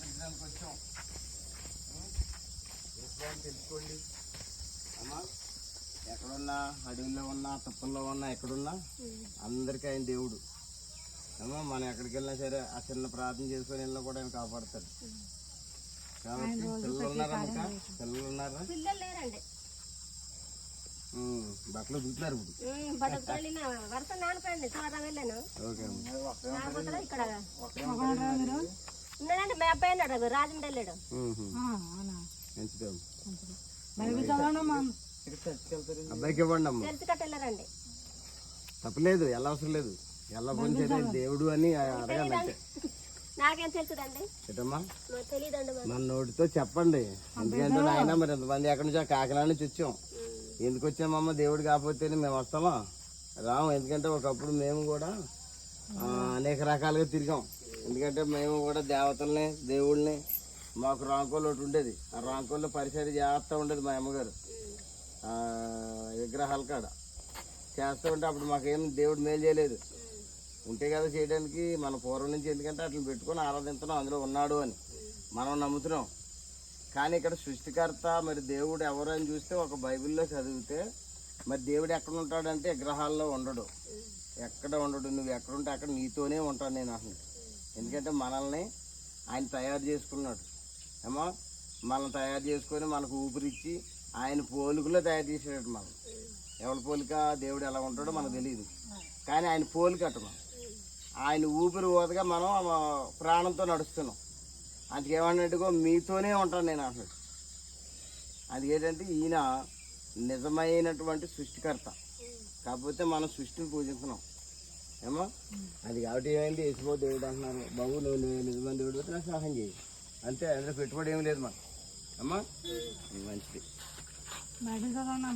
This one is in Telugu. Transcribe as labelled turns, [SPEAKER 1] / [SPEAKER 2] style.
[SPEAKER 1] విజయానికి వచ్చాం తెలుసుకోండి అమ్మా ఎక్కడున్నా అడవిలో ఉన్నా తప్పుల్లో ఉన్నా ఎక్కడున్నా అందరికీ ఆయన దేవుడు. అమ్మా మనం ఎక్కడికి వెళ్ళినా సరే ఆ చిన్న ప్రార్థన చేసుకుని వెళ్ళినా కూడా ఆయన కాపాడతాడు. కాబట్టి పిల్లలు ఉన్నారా పిల్లలు ఉన్నారా? బట్టలు చూస్తున్నారు ఇప్పుడు. ఓకే
[SPEAKER 2] ఉన్నాడండి మా అబ్బాయి అన్నాడు రాజమండ్రి వెళ్ళాడు.
[SPEAKER 1] అబ్బాయికి ఇవ్వండి అమ్మా.
[SPEAKER 2] తెలిసి
[SPEAKER 1] తప్పలేదు ఎలా అవసరం లేదు ఎలా పని చేయలేదు దేవుడు అని అడగండి అంతే.
[SPEAKER 2] నాకేం తెలుసుదండి?
[SPEAKER 1] మన నోటితో చెప్పండి. ఎందుకంటే ఆయన మరి ఎంతమంది ఎక్కడి నుంచో కాకినాడ నుంచి వచ్చాం. ఎందుకు వచ్చామమ్మ? దేవుడు కాకపోతే మేము వస్తామా? రాము. ఎందుకంటే ఒకప్పుడు మేము కూడా ఆ, అనేక రకాలుగా తిరిగాం. ఎందుకంటే మేము కూడా దేవతల్ని దేవుళ్ళని మాకు రాంకోలు ఒకటి ఉండేది. ఆ రాంకోల్లో పరిసరి చేస్తూ ఉండేది మా అమ్మగారు. విగ్రహాల కాడ. చేస్తూ ఉంటే అప్పుడు మాకేం దేవుడు మేలు చేయలేదు. ఉంటే కదా చేయడానికి మన పూర్వం నుంచి ఎందుకంటే అట్లా పెట్టుకొని ఆరాధిస్తున్నాం అందులో ఉన్నాడు అని మనం నమ్ముతున్నాం. కానీ ఇక్కడ సృష్టికర్త మరి దేవుడు ఎవరు అని చూస్తే ఒక బైబిల్లో చదివితే మరి దేవుడు ఎక్కడ ఉంటాడంటే విగ్రహాల్లో ఉండడు. ఎక్కడ ఉండడు? నువ్వు ఎక్కడ ఉంటే అక్కడ నీతోనే ఉంటాను నేను అసలు ఎందుకంటే మనల్ని ఆయన తయారు చేసుకున్నాడు. ఏమో? మనం తయారు చేసుకొని మనకు ఊపిరిచ్చి ఆయన పోలికలో తయారు చేసేటట్టు మనం ఎవరి పోలిక? దేవుడు ఎలా ఉంటాడో మనకు తెలియదు. కానీ ఆయన పోలిక అట మనం ఆయన ఊపిరి ఊదగా మనం ప్రాణంతో నడుస్తున్నాం. అందుకేమన్నట్టుగా మీతోనే ఉంటాను నేను అసలు అది ఏంటంటే ఈయన నిజమైనటువంటి సృష్టికర్త. కాకపోతే మనం సృష్టిని పూజిస్తున్నాం. ఏమో అది కాబట్టి ఏమైంది? వేసిపో దేవుడు అంటున్నాను బాబు నువ్వు నువ్వు నిజమైన దేవుడు అయితే నాకు సహాయం చేయి. అంతే అందులో పెట్టుబడి ఏమి లేదు మా అమ్మా మంచిది.
[SPEAKER 3] బైబిల్ చదవండి